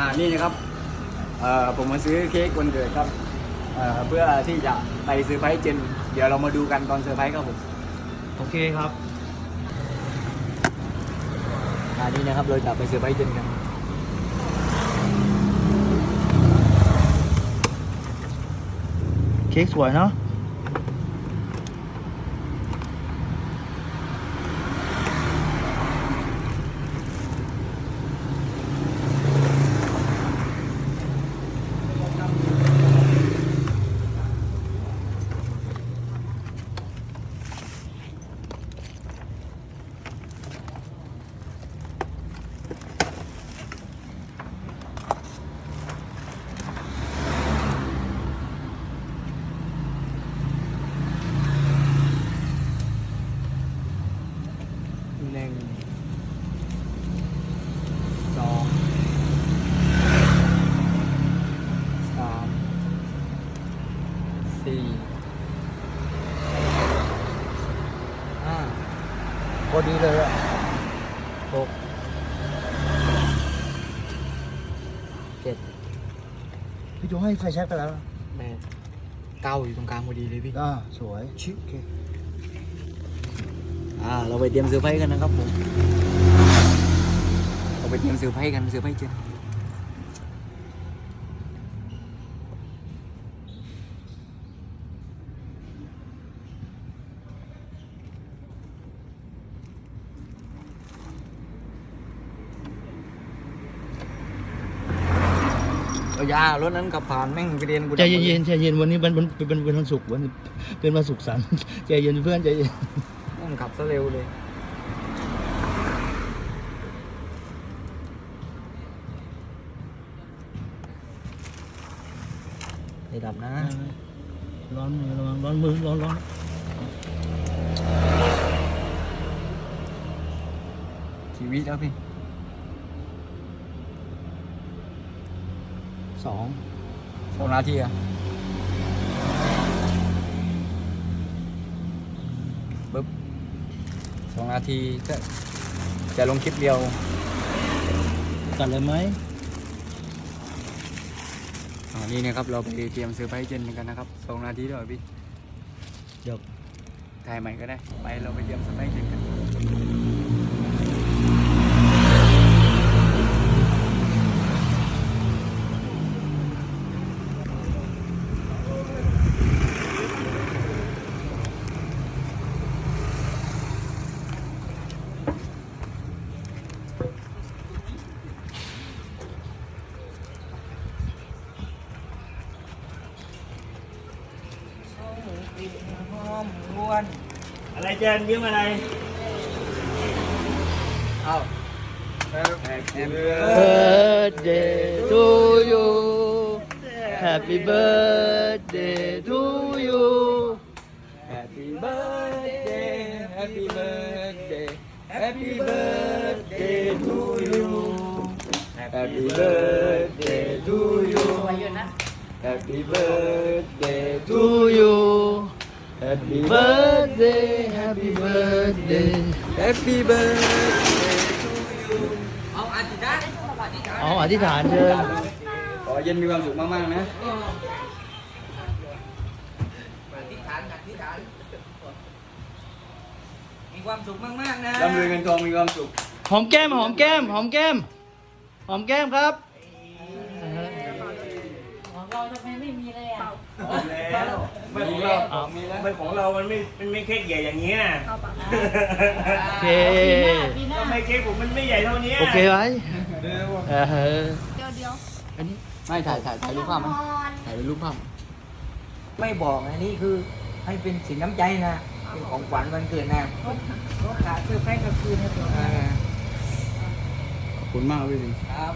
อ่านี่นะครับเอ่อผมมาซื้อเค้กวันเกิดครับเอ่อเพื่อที่จะไปเซอร์ไพรส์เจน เดี๋ยวเรามาดูกันตอนเซอร์ไพรส์ครับผมโอเคครับ อ่านี่นะครับเราจะไปเซอร์ไพรส์เจนกันเค้กสวยเนาะ หนึ่งสองสามสี่ห้า พอดีเลยอะหกเจ็ดพี่โจให้ไฟแช็กไปแล้วแปดเก้าอยู่ตรงกลางพอดีเลยพี่ อ่าสวยชิคเคอ่าเราไปเตรียมเซอร์ไพรส์กันนะครับผม เราไปเตรียมเซอร์ไพรส์กันเซอร์ไพรส์เจ เอายารถนั้นขับผ่านแม่งไปเรียนกูใจเย็นๆใจเย็นวันนี้เป็นเป็นเป็นเป็นวันศุกร์วันเป็นวันศุกร์สันต์ใจเย็นเพื่อนใจเย็นแม่งขับซะเร็วเลยไอ้ดับนะ ร้อนมือระวังร้อนมือร้อนร้อนชีวิตแล้วพี่ สองสองนาทีอะปึ๊บสองนาทีก็จะลงคลิปเดียวกัดเลยไหมอ่านี่นะครับ เราไปเตรียมเซอร์ไพรส์เจนกันนะครับสองนาทีด้วยพี่เดี๋ยวถ่ายใหม่ก็ได้ ไปเราไปเตรียมเซอร์ไพรส์เจนกัน อะไรเจนยิ้มอะไรเอ้า Happy birthday to you Happy birthday to you Happy birthday Happy birthday Happy birthday to you Happy birthday to you Happy birthday to to you Happy birthday Happy birthday Happy birthday เอาอธิษฐานเชิญขอเย็นมีความสุขมากๆนะมีความสุขมากๆนะร่ำรวยเงินทองมีความสุขหอมแก้มหอมแก้มหอมแก้มหอมแก้มครับของเราทำ ไมไม่มีเลยอะแล้วไม่ของเราเอาไม่ของเรา มันไม่ มันไม่เค้กใหญ่อย่างนี้ยโอเคปีหน้าทำไมเค้กผมมันไม่ใหญ่เท่านี้โอเคไหมเออเดี๋ยวเดี๋ยวอันนี้ไม่ถ่ายถ่ายถ่ายรูปภาพไหมถ่ายเป็นรูปภาพไม่บอกอันนี้คือให้เป็นสินน้ำใจนะเป็นของขวัญวันเกิดนะรถขาคือไปกับคืนนะตัวอ่าขอบคุณมากพี่สิงครับ